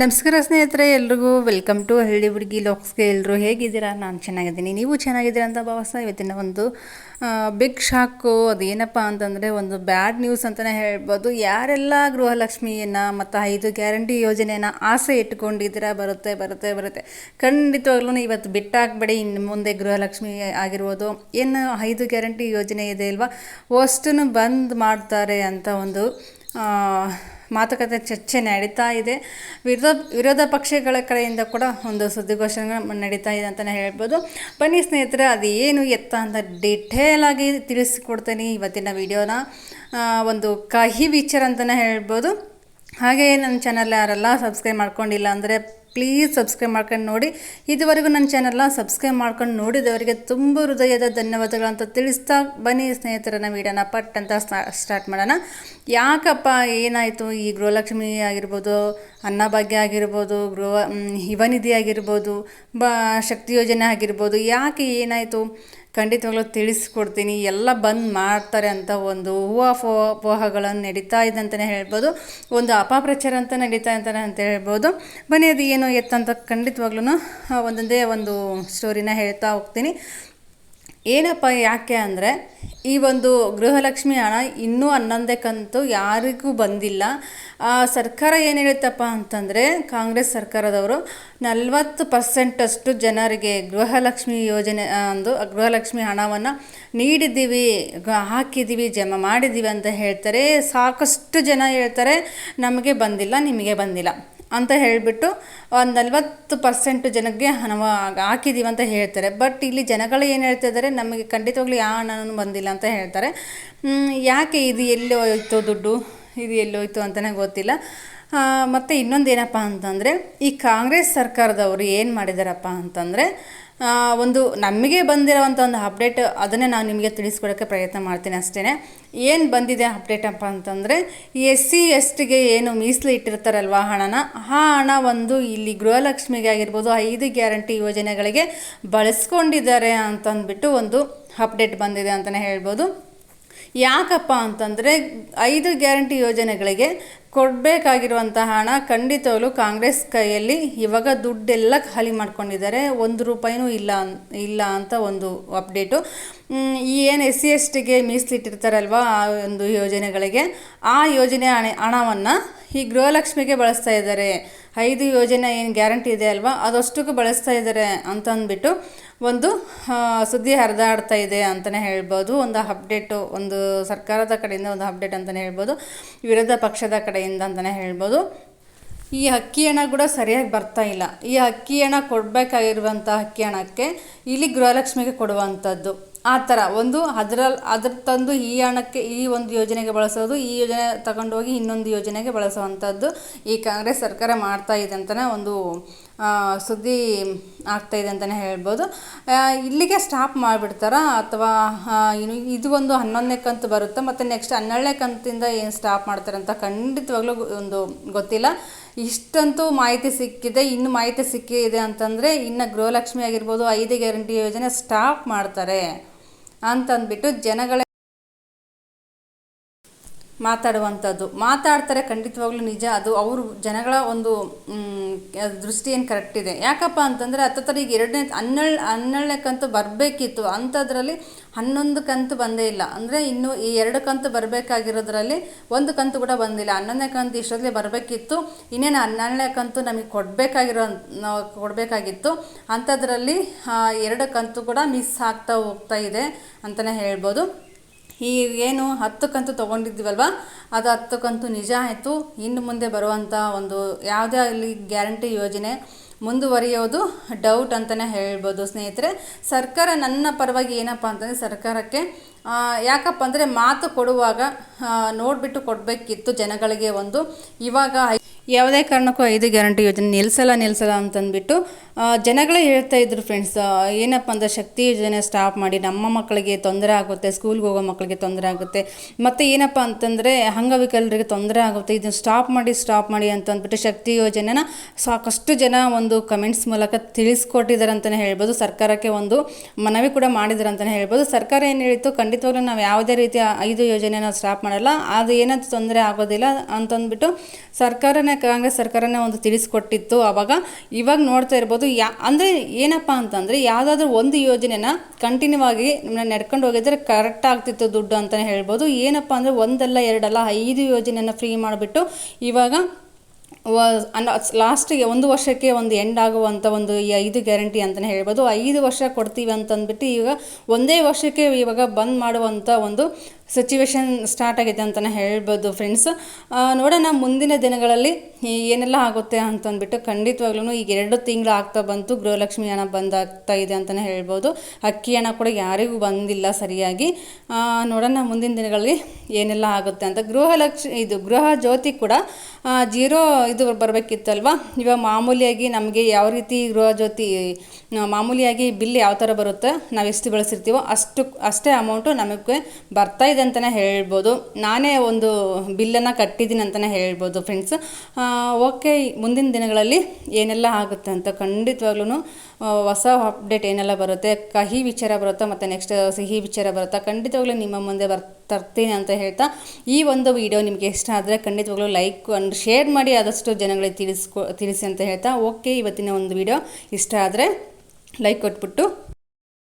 ನಮಸ್ಕಾರ ಸ್ನೇಹಿತರೆ, ಎಲ್ರಿಗೂ ವೆಲ್ಕಮ್ ಟು ಹಳ್ಳಿ ಹುಡುಗಿ ಲಾಕ್ಸ್ಗೆ ಎಲ್ಲರೂ ಹೇಗಿದ್ದೀರಾ? ನಾನು ಚೆನ್ನಾಗಿದ್ದೀನಿ. ನೀವು ಚೆನ್ನಾಗಿದ್ದೀರಾ ಅಂತ ಭಾವಸ ಇವತ್ತಿನ ಒಂದು ಬಿಗ್ ಶಾಕು ಅದೇನಪ್ಪ ಅಂತಂದರೆ ಒಂದು ಬ್ಯಾಡ್ ನ್ಯೂಸ್ ಅಂತಲೇ ಹೇಳ್ಬೋದು. ಯಾರೆಲ್ಲ ಗೃಹಲಕ್ಷ್ಮಿಯನ್ನು ಮತ್ತು ಐದು ಗ್ಯಾರಂಟಿ ಯೋಜನೆಯನ್ನು ಆಸೆ ಇಟ್ಕೊಂಡಿದ್ದೀರಾ ಬರುತ್ತೆ ಬರುತ್ತೆ ಬರುತ್ತೆ. ಖಂಡಿತವಾಗ್ಲೂ ಇವತ್ತು ಬಿಟ್ಟಾಕ್ಬೇಡಿ ಇನ್ನು ಮುಂದೆ ಗೃಹಲಕ್ಷ್ಮಿ ಆಗಿರ್ಬೋದು. ಏನು ಐದು ಗ್ಯಾರಂಟಿ ಯೋಜನೆ ಇದೆ ಅಲ್ವಾ? ಅಷ್ಟನ್ನು ಬಂದ್ ಮಾಡ್ತಾರೆ ಅಂತ ಒಂದು ಮಾತುಕತೆ ಚರ್ಚೆ ನಡೀತಾ ಇದೆ. ವಿರೋಧ ವಿರೋಧ ಪಕ್ಷಗಳ ಕಡೆಯಿಂದ ಕೂಡ ಒಂದು ಸುದ್ದಿಗೋಷ್ಠಿಗಳು ನಡೀತಾ ಇದೆ ಅಂತಲೇ ಹೇಳ್ಬೋದು. ಬನ್ನಿ ಸ್ನೇಹಿತರೆ, ಅದು ಏನು ಎತ್ತ ಅಂತ ಡಿಟೇಲ್ ಆಗಿ ತಿಳಿಸ್ಕೊಡ್ತೀನಿ ಇವತ್ತಿನ ವಿಡಿಯೋನ. ಒಂದು ಕಹಿ ವಿಚಾರ ಅಂತಲೇ ಹೇಳ್ಬೋದು. ಹಾಗೆ ನನ್ನ ಚಾನಲ್ ಯಾರೆಲ್ಲ ಸಬ್ಸ್ಕ್ರೈಬ್ ಮಾಡ್ಕೊಂಡಿಲ್ಲ ಅಂದರೆ ಪ್ಲೀಸ್ ಸಬ್ಸ್ಕ್ರೈಬ್ ಮಾಡ್ಕೊಂಡು ನೋಡಿ. ಇದುವರೆಗೂ ನನ್ನ ಚಾನಲ್ನ ಸಬ್ಸ್ಕ್ರೈಬ್ ಮಾಡ್ಕೊಂಡು ನೋಡಿದವರಿಗೆ ತುಂಬ ಹೃದಯದ ಧನ್ಯವಾದಗಳು ಅಂತ ತಿಳಿಸ್ತಾ ಬನ್ನಿ ಸ್ನೇಹಿತರನ್ನ ವೀಡಿಯೋನ ಪಟ್ ಅಂತ ಸ್ಟಾರ್ಟ್ ಮಾಡೋಣ. ಯಾಕಪ್ಪ ಏನಾಯಿತು? ಈ ಗೃಹಲಕ್ಷ್ಮಿ ಆಗಿರ್ಬೋದು, ಅನ್ನಭಾಗ್ಯ ಆಗಿರ್ಬೋದು, ಗೃಹ ಯುವನಿಧಿ ಆಗಿರ್ಬೋದು, ಬ, ಶಕ್ತಿ ಯೋಜನೆ ಆಗಿರ್ಬೋದು, ಯಾಕೆ ಏನಾಯಿತು? ಖಂಡಿತವಾಗ್ಲೂ ತಿಳಿಸ್ಕೊಡ್ತೀನಿ. ಎಲ್ಲ ಬಂದ್ ಮಾಡ್ತಾರೆ ಅಂತ ಒಂದು ಊಹಾಪೋಹಗಳನ್ನು ನಡೀತಾ ಇದೆ ಅಂತಲೇ ಹೇಳ್ಬೋದು. ಒಂದು ಅಪಪ್ರಚಾರ ಅಂತ ನಡೀತಾ ಅಂತಾನೆ ಅಂತ ಹೇಳ್ಬೋದು. ಬನ್ನಿ, ಅದು ಏನು ಎತ್ತಂತ ಖಂಡಿತವಾಗ್ಲೂ ಒಂದೊಂದೇ ಒಂದು ಸ್ಟೋರಿನ ಹೇಳ್ತಾ ಹೋಗ್ತೀನಿ. ಏನಪ್ಪ ಯಾಕೆ ಅಂದರೆ, ಈ ಒಂದು ಗೃಹಲಕ್ಷ್ಮಿ ಹಣ ಇನ್ನೂ ಹನ್ನೊಂದೇ ಕಂತು ಯಾರಿಗೂ ಬಂದಿಲ್ಲ. ಸರ್ಕಾರ ಏನು ಹೇಳುತ್ತಪ್ಪ ಅಂತಂದರೆ, ಕಾಂಗ್ರೆಸ್ ಸರ್ಕಾರದವರು ನಲ್ವತ್ತು ಪರ್ಸೆಂಟಷ್ಟು ಜನರಿಗೆ ಗೃಹಲಕ್ಷ್ಮಿ ಯೋಜನೆ ಒಂದು ಗೃಹಲಕ್ಷ್ಮಿ ಹಣವನ್ನು ನೀಡಿದ್ದೀವಿ ಹಾಕಿದ್ದೀವಿ, ಜಮಾ ಮಾಡಿದ್ದೀವಿ ಅಂತ ಹೇಳ್ತಾರೆ. ಸಾಕಷ್ಟು ಜನ ಹೇಳ್ತಾರೆ, ನಮಗೆ ಬಂದಿಲ್ಲ, ನಿಮಗೆ ಬಂದಿಲ್ಲ. ಅಂತ ಹೇಳಿಬಿಟ್ಟು ಒಂದು ನಲ್ವತ್ತು ಪರ್ಸೆಂಟ್ ಜನಕ್ಕೆ ಹಣವ ಹಾಕಿದ್ದೀವಿ ಅಂತ ಹೇಳ್ತಾರೆ. ಬಟ್ ಇಲ್ಲಿ ಜನಗಳು ಏನು ಹೇಳ್ತಾ ಇದ್ದಾರೆ ನಮಗೆ ಖಂಡಿತವಾಗ್ಲೂ ಯಾವ ಹಣನೂ ಬಂದಿಲ್ಲ ಅಂತ ಹೇಳ್ತಾರೆ. ಯಾಕೆ ಇದು ಎಲ್ಲಿ ದುಡ್ಡು? ಇದು ಎಲ್ಲೋಯ್ತು ಅಂತಲೇ ಗೊತ್ತಿಲ್ಲ. ಮತ್ತು ಇನ್ನೊಂದು ಏನಪ್ಪ ಅಂತಂದರೆ, ಈ ಕಾಂಗ್ರೆಸ್ ಸರ್ಕಾರದವರು ಏನು ಮಾಡಿದಾರಪ್ಪ ಅಂತಂದರೆ ಒಂದು ನಮಗೆ ಬಂದಿರೋವಂಥ ಒಂದು ಅಪ್ಡೇಟ್ ಅದನ್ನೇ ನಾನು ನಿಮಗೆ ತಿಳಿಸ್ಕೊಡೋಕ್ಕೆ ಪ್ರಯತ್ನ ಮಾಡ್ತೀನಿ ಅಷ್ಟೇ ಏನು ಬಂದಿದೆ ಅಪ್ಡೇಟ್ ಅಪ್ಪ ಅಂತಂದರೆ ಎಸ್ ಸಿ ಎಸ್ ಟಿಗೆ ಏನು ಮೀಸಲು ಇಟ್ಟಿರ್ತಾರಲ್ವ ಹಣನ, ಆ ಹಣ ಒಂದು ಇಲ್ಲಿ ಗೃಹಲಕ್ಷ್ಮಿಗೆ ಆಗಿರ್ಬೋದು, ಐದು ಗ್ಯಾರಂಟಿ ಯೋಜನೆಗಳಿಗೆ ಬಳಸ್ಕೊಂಡಿದ್ದಾರೆ ಅಂತಂದ್ಬಿಟ್ಟು ಒಂದು ಅಪ್ಡೇಟ್ ಬಂದಿದೆ ಅಂತಲೇ ಹೇಳ್ಬೋದು. ಯಾಕಪ್ಪ ಅಂತಂದರೆ ಐದು ಗ್ಯಾರಂಟಿ ಯೋಜನೆಗಳಿಗೆ ಕೊಡಬೇಕಾಗಿರುವಂಥ ಹಣ ಖಂಡಿತವಾಗ್ಲೂ ಕಾಂಗ್ರೆಸ್ ಕೈಯಲ್ಲಿ ಇವಾಗ ದುಡ್ಡೆಲ್ಲ ಖಾಲಿ ಮಾಡ್ಕೊಂಡಿದ್ದಾರೆ. ಒಂದು ರೂಪಾಯಿನೂ ಇಲ್ಲ ಇಲ್ಲ ಅಂತ ಒಂದು ಅಪ್ಡೇಟು. ಈ ಏನು ಎಸ್ ಸಿ ಎಸ್ ಟಿಗೆ ಮೀಸಲಿಟ್ಟಿರ್ತಾರಲ್ವ ಆ ಒಂದು ಯೋಜನೆಗಳಿಗೆ, ಆ ಯೋಜನೆ ಹಣ, ಹಣವನ್ನು ಈ ಗೃಹಲಕ್ಷ್ಮಿಗೆ ಬಳಸ್ತಾ ಇದ್ದಾರೆ. ಐದು ಯೋಜನೆ ಏನು ಗ್ಯಾರಂಟಿ ಇದೆ ಅಲ್ವಾ? ಅದಷ್ಟಕ್ಕೂ ಬಳಸ್ತಾ ಇದ್ದಾರೆ ಅಂತ ಅಂದ್ಬಿಟ್ಟು ಒಂದು ಸುದ್ದಿ ಹರಿದಾಡ್ತಾ ಇದೆ ಅಂತಲೇ ಹೇಳ್ಬೋದು. ಒಂದು ಅಪ್ಡೇಟು ಒಂದು ಸರ್ಕಾರದ ಕಡೆಯಿಂದ ಒಂದು ಅಪ್ಡೇಟ್ ಅಂತಲೇ ಹೇಳ್ಬೋದು. ವಿರೋಧ ಪಕ್ಷದ ಕಡೆಯಿಂದ ಅಂತಲೇ ಹೇಳ್ಬೋದು. ಈ ಅಕ್ಕಿ ಹಣ ಕೂಡ ಸರಿಯಾಗಿ ಬರ್ತಾ ಇಲ್ಲ. ಈ ಅಕ್ಕಿ ಹಣ ಕೊಡಬೇಕಾಗಿರುವಂಥ ಅಕ್ಕಿ ಹಣಕ್ಕೆ ಇಲ್ಲಿ ಗೃಹಲಕ್ಷ್ಮಿಗೆ ಕೊಡುವಂಥದ್ದು ಆ ಥರ ಒಂದು ಅದ್ರಲ್ಲಿ ಅದ್ರ ತಂದು ಈ ಹಣಕ್ಕೆ, ಈ ಒಂದು ಯೋಜನೆಗೆ ಬಳಸೋದು, ಈ ಯೋಜನೆ ತಗೊಂಡೋಗಿ ಇನ್ನೊಂದು ಯೋಜನೆಗೆ ಬಳಸುವಂಥದ್ದು ಈ ಕಾಂಗ್ರೆಸ್ ಸರ್ಕಾರ ಮಾಡ್ತಾ ಇದೆ ಅಂತಲೇ ಒಂದು ಸುದ್ದಿ ಆಗ್ತಾ ಇದೆ ಅಂತಲೇ ಹೇಳ್ಬೋದು. ಇಲ್ಲಿಗೆ ಸ್ಟಾಪ್ ಮಾಡಿಬಿಡ್ತಾರಾ? ಅಥವಾ ಇನ್ನು ಇದು ಒಂದು ಹನ್ನೊಂದನೇ ಕಂತು ಬರುತ್ತೆ, ಮತ್ತು ನೆಕ್ಸ್ಟ್ ಹನ್ನೆರಡನೇ ಕಂತಿಂದ ಏನು ಸ್ಟಾಪ್ ಮಾಡ್ತಾರೆ ಅಂತ ಖಂಡಿತವಾಗ್ಲೂ ಒಂದು ಗೊತ್ತಿಲ್ಲ. ಇಷ್ಟಂತೂ ಮಾಹಿತಿ ಸಿಕ್ಕಿದೆ. ಇನ್ನು ಮಾಹಿತಿ ಸಿಕ್ಕಿದೆ ಅಂತಂದರೆ, ಇನ್ನು ಗೃಹಲಕ್ಷ್ಮಿ ಆಗಿರ್ಬೋದು, ಐದು ಗ್ಯಾರಂಟಿ ಯೋಜನೆ ಸ್ಟಾಪ್ ಮಾಡ್ತಾರೆ. ಅಂತಂದ್ಬಿಟ್ಟು ಜನಗಳ ಮಾತಾಡುವಂಥದ್ದು. ಮಾತಾಡ್ತಾರೆ ಖಂಡಿತವಾಗ್ಲೂ ನಿಜ, ಅದು ಅವರು ಜನಗಳ ಒಂದು ದೃಷ್ಟಿ ಏನು ಕರೆಕ್ಟ್ ಇದೆ. ಯಾಕಪ್ಪ ಅಂತಂದರೆ ಹತ್ತತ್ರ ಈಗ ಎರಡನೇ ಹನ್ನೆರಡು ಹನ್ನೆರಡನೇಕ್ಕಂತೂ ಬರಬೇಕಿತ್ತು. ಅಂಥದ್ರಲ್ಲಿ ಹನ್ನೊಂದು ಕಂತು ಬಂದೇ ಇಲ್ಲ. ಅಂದರೆ ಇನ್ನು ಈ ಎರಡು ಕಂತು ಬರಬೇಕಾಗಿರೋದ್ರಲ್ಲಿ ಒಂದು ಕಂತು ಕೂಡ ಬಂದಿಲ್ಲ. ಹನ್ನೊಂದನೇ ಕಂತು ಇಷ್ಟೊತ್ತಲೇ ಬರಬೇಕಿತ್ತು. ಇನ್ನೇನು ಹನ್ನೆರಡನೇ ಕಂತು ನಮಗೆ ಕೊಡಬೇಕಾಗಿರೋ ಕೊಡಬೇಕಾಗಿತ್ತು. ಅಂಥದ್ರಲ್ಲಿ ಎರಡು ಕಂತು ಕೂಡ ಮಿಸ್ ಆಗ್ತಾ ಹೋಗ್ತಾ ಇದೆ ಅಂತಲೇ ಹೇಳ್ಬೋದು. ಈ ಏನು ಹತ್ತು ಕಂತು ತೊಗೊಂಡಿದ್ದೀವಲ್ವ ಅದು ಹತ್ತು ಕಂತು ನಿಜ ಆಯಿತು. ಇನ್ನು ಮುಂದೆ ಬರುವಂಥ ಒಂದು ಯಾವುದೇ ಆಗಲಿ ಗ್ಯಾರಂಟಿ ಯೋಜನೆ ಮುಂದುವರಿಯೋದು ಡೌಟ್ ಅಂತಲೇ ಹೇಳ್ಬೋದು ಸ್ನೇಹಿತರೆ. ಸರ್ಕಾರ ನನ್ನ ಪರವಾಗಿ ಏನಪ್ಪ ಅಂತಂದರೆ ಸರ್ಕಾರಕ್ಕೆ ಯಾಕಪ್ಪ ಅಂದರೆ ಮಾತು ಕೊಡುವಾಗ ನೋಡಿಬಿಟ್ಟು ಕೊಡಬೇಕಿತ್ತು ಜನಗಳಿಗೆ ಒಂದು. ಇವಾಗ ಯಾವುದೇ ಕಾರಣಕ್ಕೂ ಐದು ಗ್ಯಾರಂಟಿ ಯೋಜನೆ ನಿಲ್ಲಿಸಲ್ಲ ನಿಲ್ಲಿಸಲ್ಲ ಅಂತಂದ್ಬಿಟ್ಟು ಜನಗಳೇ ಹೇಳ್ತಾ ಇದ್ರು ಫ್ರೆಂಡ್ಸ್ ಏನಪ್ಪ ಅಂದರೆ ಶಕ್ತಿ ಯೋಜನೆ ಸ್ಟಾಪ್ ಮಾಡಿ, ನಮ್ಮ ಮಕ್ಕಳಿಗೆ ತೊಂದರೆ ಆಗುತ್ತೆ ಸ್ಕೂಲ್ಗೆ ಹೋಗೋ ಮಕ್ಕಳಿಗೆ ತೊಂದರೆ ಆಗುತ್ತೆ, ಮತ್ತು ಏನಪ್ಪ ಅಂತಂದರೆ ಅಂಗವಿಕಲರಿಗೆ ತೊಂದರೆ ಆಗುತ್ತೆ, ಇದನ್ನು ಸ್ಟಾಪ್ ಮಾಡಿ ಸ್ಟಾಪ್ ಮಾಡಿ ಅಂತಂದ್ಬಿಟ್ಟು ಶಕ್ತಿ ಯೋಜನೆನ ಸಾಕಷ್ಟು ಜನ ಒಂದು ಕಮೆಂಟ್ಸ್ ಮೂಲಕ ತಿಳಿಸ್ಕೊಟ್ಟಿದ್ದಾರೆ ಅಂತಲೇ ಹೇಳ್ಬೋದು. ಸರ್ಕಾರಕ್ಕೆ ಒಂದು ಮನವಿ ಕೂಡ ಮಾಡಿದ್ದಾರೆ ಅಂತಲೇ ಹೇಳ್ಬೋದು. ಸರ್ಕಾರ ಏನು ಹೇಳಿತ್ತು? ಖಂಡಿತವಾಗ್ಲೂ ನಾವು ಯಾವುದೇ ರೀತಿಯ ಐದು ಯೋಜನೆನ ಸ್ಟಾಪ್ ಮಾಡಲ್ಲ, ಅದು ಏನಂತ ತೊಂದರೆ ಆಗೋದಿಲ್ಲ ಅಂತಂದ್ಬಿಟ್ಟು ಸರ್ಕಾರನೇ ಕಾಂಗ್ರೆಸ್ ಸರ್ಕಾರನೇ ಒಂದು ತಿಳಿಸ್ಕೊಟ್ಟಿತ್ತು? ಆವಾಗ ಇವಾಗ ನೋಡ್ತಾ ಇರ್ಬೋದು, ಯಾ, ಅಂದರೆ ಏನಪ್ಪ ಅಂತಂದರೆ ಯಾವುದಾದ್ರೂ ಒಂದು ಯೋಜನೆನ ಕಂಟಿನ್ಯೂ ಆಗಿ ನಡ್ಕೊಂಡು ಹೋಗಿದ್ರೆ ಕರೆಕ್ಟ್ ಆಗ್ತಿತ್ತು ದುಡ್ಡು ಅಂತಲೇ ಹೇಳ್ಬೋದು. ಏನಪ್ಪ ಅಂದರೆ ಒಂದಲ್ಲ ಎರಡಲ್ಲ ಐದು ಯೋಜನೆಯನ್ನು ಫ್ರೀ ಮಾಡಿಬಿಟ್ಟು ಇವಾಗ ಲಾಸ್ಟಿಗೆ ಒಂದು ವರ್ಷಕ್ಕೆ ಒಂದು ಎಂಡ್ ಆಗುವಂಥ ಒಂದು ಐದು ಗ್ಯಾರಂಟಿ ಅಂತಲೇ ಹೇಳ್ಬೋದು. ಐದು ವರ್ಷ ಕೊಡ್ತೀವಿ ಅಂತಂದ್ಬಿಟ್ಟು ಈಗ ಒಂದೇ ವರ್ಷಕ್ಕೆ ಇವಾಗ ಬಂದ್ ಮಾಡುವಂಥ ಒಂದು ಸಿಚುವೇಶನ್ ಸ್ಟಾರ್ಟ್ ಆಗಿದೆ ಅಂತಲೇ ಹೇಳ್ಬೋದು ಫ್ರೆಂಡ್ಸ್ ನೋಡೋಣ ಮುಂದಿನ ದಿನಗಳಲ್ಲಿ ಏನೆಲ್ಲ ಆಗುತ್ತೆ ಅಂತಂದ್ಬಿಟ್ಟು ಖಂಡಿತವಾಗ್ಲೂ ಈಗ ಎರಡು ತಿಂಗಳು ಆಗ್ತಾ ಬಂತು, ಗೃಹಲಕ್ಷ್ಮಿ ಹಣ ಬಂದಾಗ್ತಾ ಇದೆ ಅಂತಲೇ ಹೇಳ್ಬೋದು. ಅಕ್ಕಿ ಹಣ ಕೂಡ ಯಾರಿಗೂ ಬಂದಿಲ್ಲ ಸರಿಯಾಗಿ. ನೋಡೋಣ ಮುಂದಿನ ದಿನಗಳಲ್ಲಿ ಏನೆಲ್ಲ ಆಗುತ್ತೆ ಅಂತ. ಗೃಹಲಕ್ಷ್ಮಿ, ಇದು ಗೃಹ ಜ್ಯೋತಿ ಕೂಡ ಜೀರೋ ಇದು ಬರಬೇಕಿತ್ತಲ್ವ? ಇವಾಗ ಮಾಮೂಲಿಯಾಗಿ ನಮಗೆ ಯಾವ ರೀತಿ ಗೃಹ ಜ್ಯೋತಿ ಮಾಮೂಲಿಯಾಗಿ ಬಿಲ್ ಯಾವ ಥರ ಬರುತ್ತೆ ನಾವು ಎಷ್ಟು ಬಳಸಿರ್ತೀವೋ ಅಷ್ಟು, ಅಷ್ಟೇ ಅಮೌಂಟು ನಮಗೆ ಬರ್ತಾ ಇದೆ ಅಂತಲೇ ಹೇಳ್ಬೋದು. ನಾನೇ ಒಂದು ಬಿಲ್ಲನ್ನು ಕಟ್ಟಿದ್ದೀನಿ ಅಂತಲೇ ಹೇಳ್ಬೋದು ಫ್ರೆಂಡ್ಸ್ ಓಕೆ ಮುಂದಿನ ದಿನಗಳಲ್ಲಿ ಏನೆಲ್ಲ ಆಗುತ್ತೆ ಅಂತ ಖಂಡಿತವಾಗ್ಲೂ ಹೊಸ ಅಪ್ಡೇಟ್ ಏನೆಲ್ಲ ಬರುತ್ತೆ, ಕಹಿ ವಿಚಾರ ಬರುತ್ತಾ ಮತ್ತು ನೆಕ್ಸ್ಟ್ ಸಿಹಿ ವಿಚಾರ ಬರುತ್ತಾ ಖಂಡಿತವಾಗ್ಲೂ ನಿಮ್ಮ ಮುಂದೆ ತರ್ತೀನಿ ಅಂತ ಹೇಳ್ತಾ ಈ ಒಂದು ವಿಡಿಯೋ ನಿಮಗೆ ಇಷ್ಟ ಆದರೆ ಖಂಡಿತವಾಗ್ಲೂ ಲೈಕ್ ಅಂಡ್ ಶೇರ್ ಮಾಡಿ ಆದಷ್ಟು ಜನಗಳಿಗೆ ತಿಳಿಸ್ಕೊ, ತಿಳಿಸಿ ಅಂತ ಹೇಳ್ತಾ ಓಕೆ ಇವತ್ತಿನ ಒಂದು ವಿಡಿಯೋ ಇಷ್ಟ ಆದರೆ ಲೈಕ್ ಕೊಟ್ಬಿಟ್ಟು